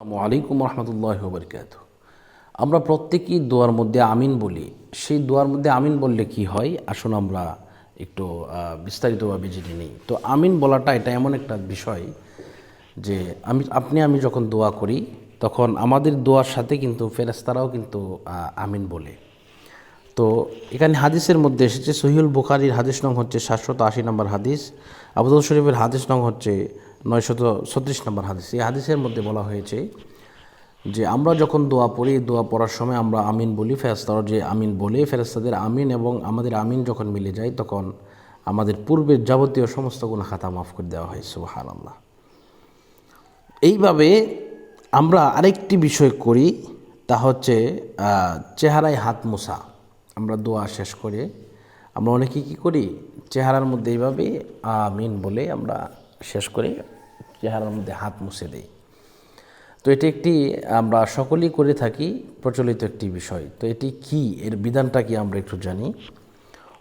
আসসালামু আলাইকুম রহমতুল্লাহ বরকাত আমরা প্রত্যেকেই দোয়ার মধ্যে আমিন বলি। সেই দোয়ার মধ্যে আমিন বললে কি হয়? আসুন আমরা একটু বিস্তারিতভাবে জেনে নিই। তো আমিন বলাটা এটা এমন একটা বিষয় যে আমি, আপনি, আমি যখন দোয়া করি, তখন আমাদের দোয়ার সাথে কিন্তু ফেরেস্তারাও কিন্তু আমিন বলে। তো এখানে হাদিসের মধ্যে এসেছে সহিউল বুখারির হাদিস নং হচ্ছে সাতশত আশি নম্বর হাদিস আবুদুল শরীফের হাদিস নং হচ্ছে নয়শত ছত্রিশ নম্বর হাদিস। এই হাদিসের মধ্যে বলা হয়েছে যে, আমরা যখন দোয়া পড়ি, দোয়া পড়ার সময় আমরা আমিন বলি ফেরেস্তারা যে আমিন বলে ফেরেস্তাদের আমিন এবং আমাদের আমিন যখন মিলে যায়, তখন আমাদের পূর্বের যাবতীয় সমস্ত গুণ খাতা মাফ করে দেওয়া হয় সুবাহান আল্লাহ এইভাবে আমরা আরেকটি বিষয় করি, তা হচ্ছে চেহারায় হাত মোছা। আমরা দোয়া শেষ করে, আমরা অনেকে কী করি, চেহারার মধ্যে এইভাবে আমিন বলে আমরা শেষ করে, চেহারার মধ্যে হাত মুছে দিই। তো এটি একটি, আমরা সকলেই করে থাকি প্রচলিত একটি বিষয়। তো এটি কি? এর বিধানটা কি আমরা একটু জানি।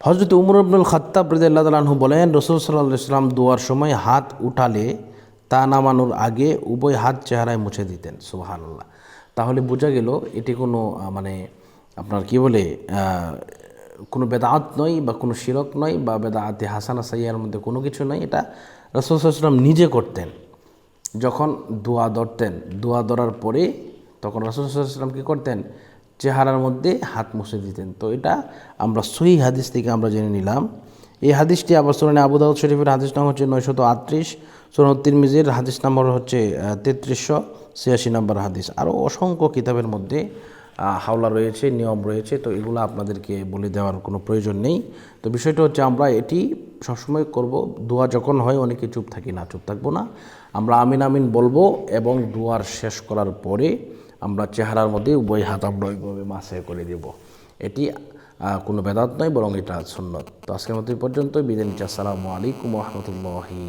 হজরত উমর আব্দুল খাত্তাব রদিয়াল্লাহ তালাহু বলেন, রসুল সাল্লাহ ইসলাম দোয়ার সময় হাত উঠালে তা নামানোর আগে উভয় হাত চেহারায় মুছে দিতেন সুবাহান আল্লাহ তাহলে বোঝা গেল এটি কোনো মানে আপনার কি বলে কোনো বেদাত নয় বা কোনো শিরক নয় বা বেদাতে হাসানা সাইয়ার মধ্যে কোনো কিছু নয়। এটা রসুল সাল্লাম নিজে করতেন। যখন দোয়া ধরতেন, দোয়া ধরার পরে তখন রাসুলাম কী করতেন? চেহারার মধ্যে হাত মুছে দিতেন। তো এটা আমরা সহি হাদিস থেকে আমরা জেনে নিলাম। এই হাদিসটি আবার সুরানি আবু দাউদ শরীফের হাদিস নাম হচ্ছে নয়শত আটত্রিশ সুরান তিরমিজির হাদিস নম্বর হচ্ছে তেত্রিশশো ছিয়াশি নম্বর হাদিস। আরও অসংখ্য কিতাবের মধ্যে হাওলা রয়েছে, নিয়ম রয়েছে, তো এগুলো আপনাদেরকে বলে দেওয়ার কোনো প্রয়োজন নেই। তো বিষয়টা হচ্ছে আমরা এটি সবসময় করব, দোয়া যখন হয় অনেকে চুপ থাকি না, চুপ থাকব না। আমরা আমিন আমিন বলব এবং দোয়ার শেষ করার পরে আমরা চেহারার মধ্যে উভয় হাত আমরা ওইভাবে মাসে করে দেব। এটি কোনো বেদাত নয়, বরং এটা সুন্নত। তো আজকের মতো পর্যন্ত বিদায় নিচ্ছি। আসসালামু আলাইকুম রহমতুল্লাহি